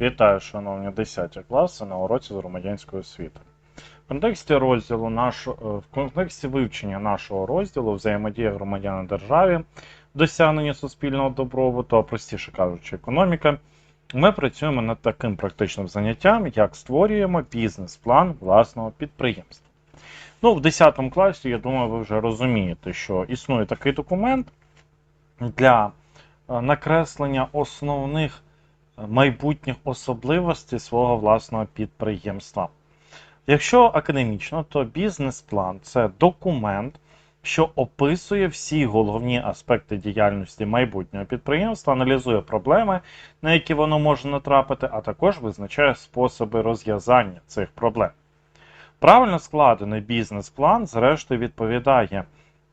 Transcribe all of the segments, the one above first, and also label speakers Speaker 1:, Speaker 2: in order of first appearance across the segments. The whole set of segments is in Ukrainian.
Speaker 1: Вітаю, шановні 10 класи на уроці з громадянської освіти. В контексті розділу наш... е, в контексті вивчення нашого розділу взаємодія громадян державі, досягнення суспільного добробуту, а простіше кажучи, економіка, ми працюємо над таким практичним заняттям, як створюємо бізнес-план власного підприємства. Ну, в 10 класі, я думаю, ви вже розумієте, що існує такий документ для е, накреслення основних майбутніх особливостей свого власного підприємства. Якщо академічно, то бізнес-план це документ, що описує всі головні аспекти діяльності майбутнього підприємства, аналізує проблеми, на які воно може натрапити, а також визначає способи розв'язання цих проблем. Правильно складений бізнес-план, зрештою, відповідає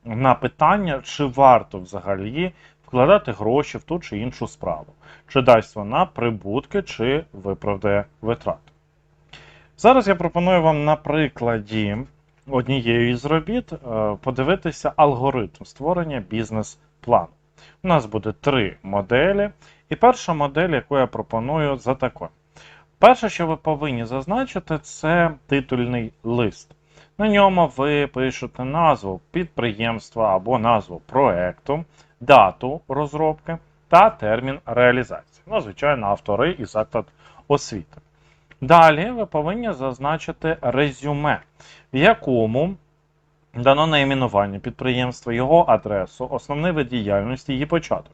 Speaker 1: на питання, чи варто взагалі вкладати гроші в ту чи іншу справу, чи дасть вона прибутки, чи виправдає витрати. Зараз я пропоную вам на прикладі однієї із робіт е, подивитися алгоритм створення бізнес-плану. У нас буде три моделі, і перша модель, яку я пропоную, за такою. Перше, що ви повинні зазначити, це титульний лист. На ньому ви пишете назву підприємства або назву проекту, дату розробки та термін реалізації. Ну, звичайно, автори і заклад освіти. Далі ви повинні зазначити резюме, в якому дано найменування підприємства, його адресу, основний вид діяльності, її початок.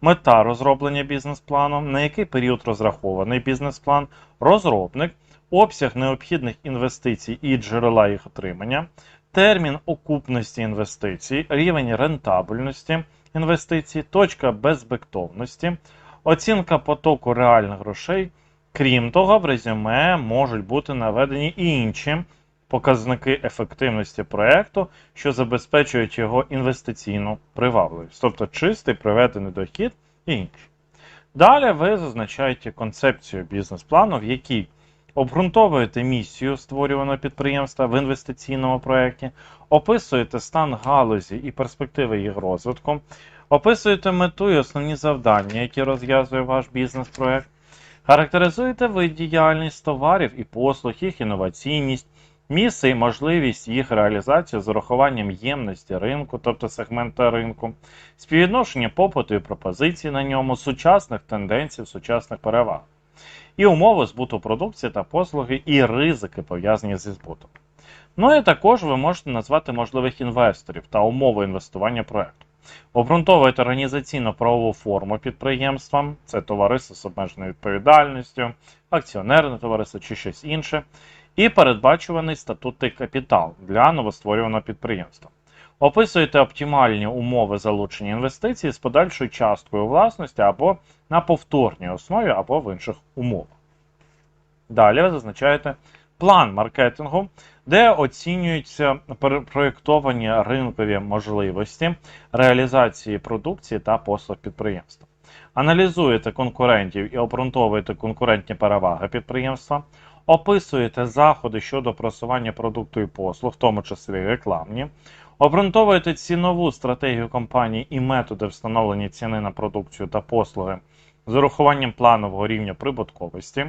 Speaker 1: Мета розроблення бізнес-плану, на який період розрахований бізнес-план, розробник, обсяг необхідних інвестицій і джерела їх отримання, термін окупності інвестицій, рівень рентабельності інвестицій, точка безбектовності, оцінка потоку реальних грошей. Крім того, в резюме можуть бути наведені і інші показники ефективності проєкту, що забезпечують його інвестиційну привабливість, тобто чистий приведений дохід і інші. Далі ви зазначаєте концепцію бізнес-плану, в якій обґрунтовуєте місію створюваного підприємства в інвестиційному проєкті, описуєте стан галузі і перспективи їх розвитку, описуєте мету і основні завдання, які розв'язує ваш бізнес-проєкт. Характеризуєте вид діяльність товарів і послуг, їх інноваційність, місце і можливість їх реалізації з урахуванням ємності ринку, тобто сегмента ринку, співвідношення попиту і пропозицій на ньому, сучасних тенденцій, сучасних переваг, і умови збуту продукції та послуги, і ризики пов'язані зі збутом. Ну і також ви можете назвати можливих інвесторів та умови інвестування проекту. Обґрунтовуєте організаційно-правову форму підприємства, це товариство з обмеженою відповідальністю, акціонерне товариство чи щось інше, і передбачуваний статутний капітал для новостворюваного підприємства. Описуєте оптимальні умови залучення інвестицій з подальшою часткою власності або на повторній основі, або в інших умовах. Далі ви зазначаєте план маркетингу, де оцінюються проєктовані ринкові можливості реалізації продукції та послуг підприємства. Аналізуєте конкурентів і обґрунтовуєте конкурентні переваги підприємства, описуєте заходи щодо просування продукту і послуг, в тому числі рекламні, обґрунтовуєте цінову стратегію компанії і методи встановлення ціни на продукцію та послуги з урахуванням планового рівня прибутковості.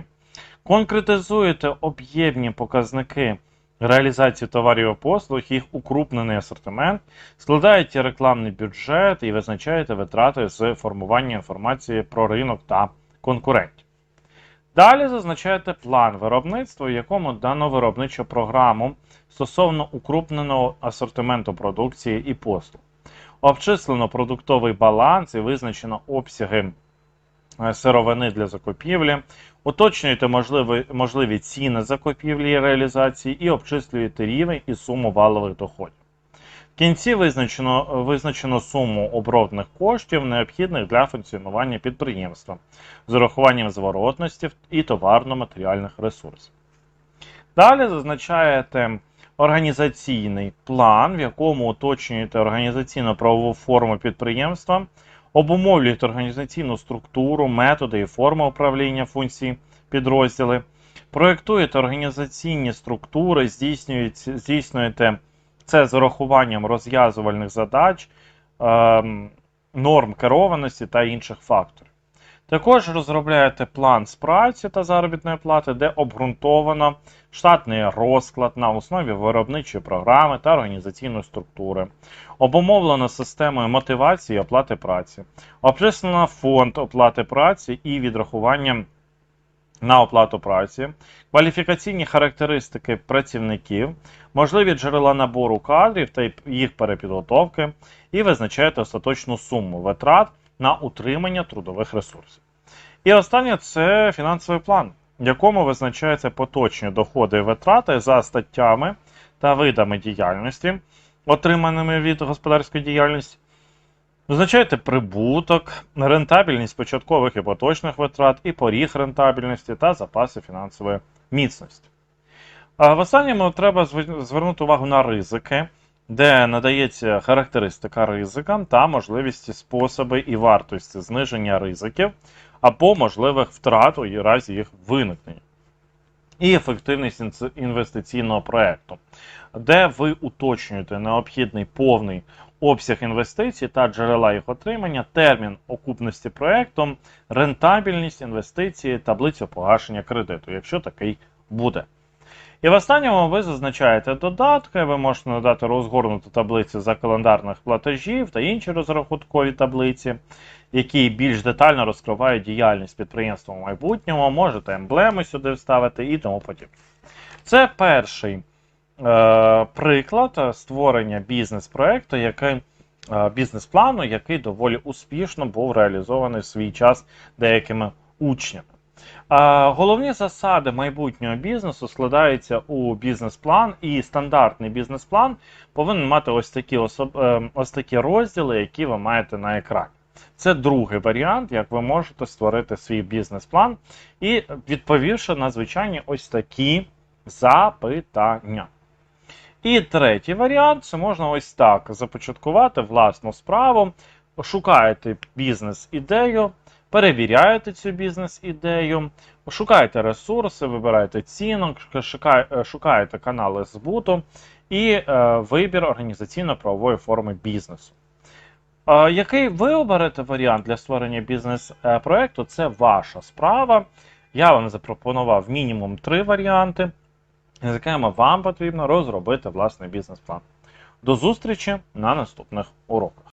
Speaker 1: Конкретизуєте об'ємні показники реалізації товарів і послуг, їх укрупнений асортимент, складаєте рекламний бюджет і визначаєте витрати з формування інформації про ринок та конкурентів. Далі зазначаєте план виробництва, в якому дано виробничу програму стосовно укрупненого асортименту продукції і послуг. Обчислено продуктовий баланс і визначено обсяги е, сировини для закупівлі, Уточнюєте можливі, можливі ціни закупівлі і реалізації і обчислюєте рівень і суму валових доходів. Кінці визначено, визначено суму обробних коштів, необхідних для функціонування підприємства, з урахуванням зворотності і товарно-матеріальних ресурсів. Далі зазначаєте організаційний план, в якому уточнюєте організаційно-правову форму підприємства обумовлюють організаційну структуру, методи і форми управління функцій підрозділи, проєктуєте організаційні структури, здійснюєте це з урахуванням розв'язувальних задач, ем, норм керованості та інших факторів. Також розробляєте план праці та заробітної плати, де обґрунтовано штатний розклад на основі виробничої програми та організаційної структури, обумовлено системою мотивації і оплати праці, обчислено фонд оплати праці і відрахування на оплату праці, кваліфікаційні характеристики працівників, можливі джерела набору кадрів та їх перепідготовки, і визначаєте остаточну суму витрат на утримання трудових ресурсів. І останнє це фінансовий план, в якому визначаються поточні доходи і витрати за статтями та видами діяльності, отриманими від господарської діяльності. Визначаєте прибуток, рентабельність початкових і поточних витрат, і поріг рентабельності та запаси фінансової міцності. А в останньому треба звернути увагу на ризики, де надається характеристика ризика та можливості способи і вартості зниження ризиків або можливих втрат у разі їх виникнення. І ефективність інвестиційного проекту, де ви уточнюєте необхідний повний обсяг інвестицій та джерела їх отримання, термін окупності проекту, рентабельність інвестиції, таблицю погашення кредиту, якщо такий буде. І в останньому ви зазначаєте додатки, ви можете надати розгорнуту таблицю за календарних платежів та інші розрахункові таблиці, які більш детально розкривають діяльність підприємства в майбутньому, можете емблеми сюди вставити і тому подібне. Це перший е, приклад е, створення бізнес-проекту, який, е, бізнес-плану, який доволі успішно був реалізований в свій час деякими учнями. Головні засади майбутнього бізнесу складаються у бізнес-план, і стандартний бізнес-план повинен мати ось такі, особ... ось такі розділи, які ви маєте на екрані. Це другий варіант, як ви можете створити свій бізнес-план і відповівши на звичайні ось такі запитання. І третій варіант це можна ось так започаткувати власну справу, шукаєте бізнес-ідею, перевіряєте цю бізнес-ідею, шукаєте ресурси, вибираєте цінок, шукаєте канали збуту і е, вибір організаційно-правової форми бізнесу. Е, Який ви оберете варіант для створення бізнес-проекту, це ваша справа. Я вам запропонував мінімум три варіанти, з якими вам потрібно розробити власний бізнес-план. До зустрічі на наступних уроках.